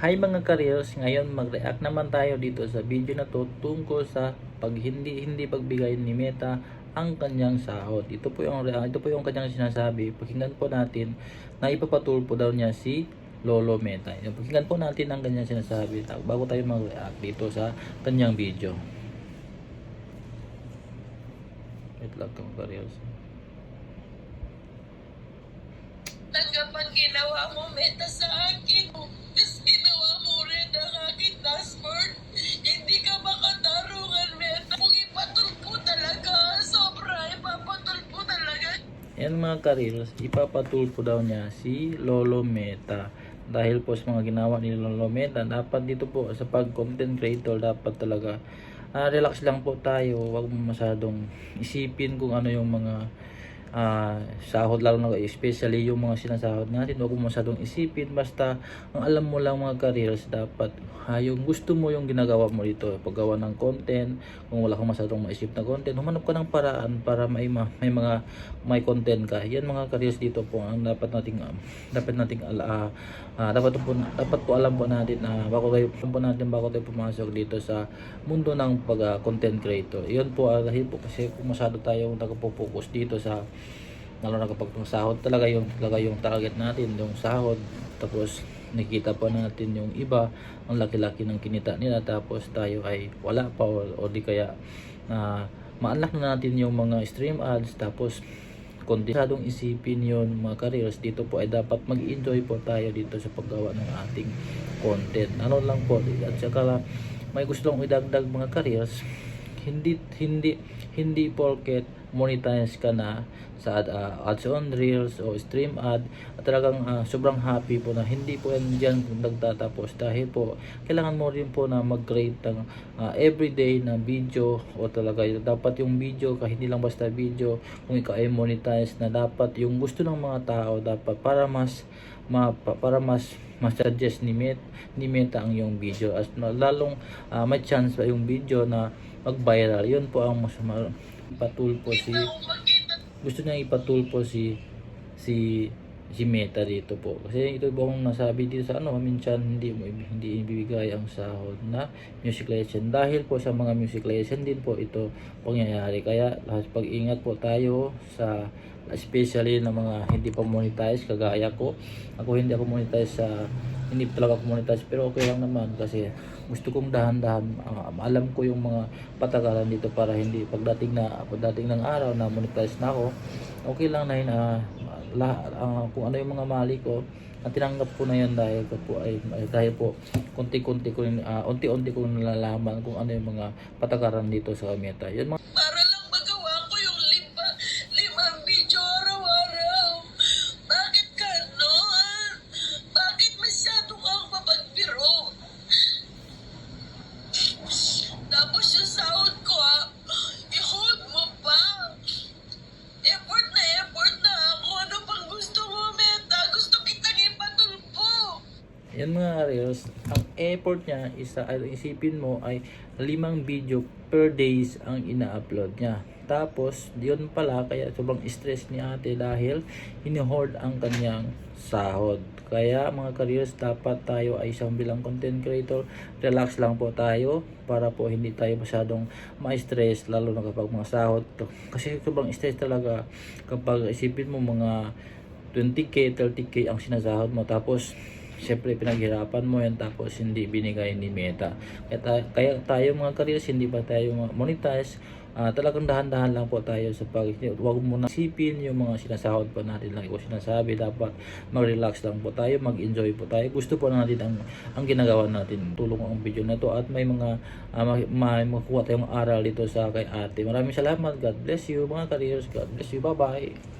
Hi mga careers, ngayon mag-react naman tayo dito sa video na to tungkol sa pag hindi hindi pagbigay ni Meta ang kanyang sahod. Ito po yung ito po yung kanyang sinasabi. Pakinggan po natin na ipapatulpo daw niya si Lolo Meta. Pakinggan po natin ang kanyang sinasabi bago tayo mag-react dito sa kanyang video. Wait lang mga careers. Tanggapan ginawa mo, Meta, sa akin. Yan mga careers, ipapatulpo daw niya si Lolo Meta. Dahil po sa mga ginawa ni Lolo Meta, dapat dito po sa pag content creator, dapat talaga ah, relax lang po tayo. Huwag masyadong isipin kung ano yung mga ah, sahod lalo na especially yung mga sinasahod natin. Huwag mo masyadong isipin. Basta ang alam mo lang mga careers, dapat ah, yung gusto mo yung ginagawa mo dito. Paggawa ng content, kung wala kang masyadong maisip na content, humanap ka ng paraan para may, ma- may mga may content ka. Yan mga careers dito po ang dapat nating um, dapat nating ah, ah, dapat po dapat po alam po natin na bago tayo po natin bago tayo pumasok dito sa mundo ng pag ah, content creator. Yun po ah, dahil po kasi kung masyado tayong nagpo-focus dito sa lalo na kapag yung sahod talaga yung talaga yung target natin yung sahod. Tapos nakikita pa natin yung iba ang laki-laki ng kinita nila tapos tayo ay wala pa o, o di kaya na ma-unlock na natin yung mga stream ads tapos kung masyadong isipin yon mga careers dito po ay dapat mag-enjoy po tayo dito sa paggawa ng ating content. Ano lang po at saka may gusto lang idagdag mga careers hindi hindi hindi porket monetize ka na sa ah, ads on reels o stream ad. At talagang ah, sobrang happy po na hindi po yan dyan nagtatapos. Dahil po kailangan mo rin po na mag-create ng ah, everyday na video o talaga dapat yung video kahit hindi lang basta video kung ikaw ay monetize na dapat yung gusto ng mga tao dapat para mas ma, pa- para mas mas suggest ni Met ni Meta ang yung video. Na- lalong ah, may chance pa yung video na mag-viral? Yun po ang mas ma- patulpo si gusto niya ipatulpo si si si Meta dito po. Kasi ito po ang nasabi dito sa ano minsan hindi mo hindi ibibigay ang sahod na music lesson dahil po sa mga music lesson din po ito pangyayari. Kaya lahat pag-ingat po tayo sa especially na mga hindi pa monetize kagaya ko. Ako hindi ako monetize sa hindi talaga ako monetize pero okay lang naman kasi gusto kong dahan-dahan ah, alam ko yung mga patagalan dito para hindi pagdating na pagdating ng araw na monetize na ako okay lang na ah, la, ah, kung ano yung mga mali ko at tinanggap ko na yun dahil po ay ay- dahil po konti-konti ko ah, unti-unti ko nalalaman kung ano yung mga patakaran dito sa Meta yun mga Para Yan mga reels, ang effort niya isa ay isipin mo ay limang video per days ang ina-upload niya. Tapos, yun pala, kaya sobrang stress ni ate dahil hinihoard ang kanyang sahod. Kaya mga careers, dapat tayo ay isang bilang content creator. Relax lang po tayo para po hindi tayo masyadong ma-stress lalo na kapag mga sahod. Kasi sobrang stress talaga kapag isipin mo mga 20k, 30k ang sinasahod mo tapos Siyempre, pinaghirapan mo yan tapos hindi binigay ni Meta. Kaya, kaya tayo mga careers, hindi pa tayo monetize. Ah, talagang dahan-dahan lang po tayo sa pag Huwag mo na isipin yung mga sinasahod pa natin lang. Ikaw sinasabi, dapat mag-relax lang po tayo, mag-enjoy po tayo. Gusto po natin ang, ang ginagawa natin. Tulong ang video na to at may mga uh, may, may makuha tayong aral dito sa kay ate. Maraming salamat. God bless you mga careers. God bless you. Bye-bye.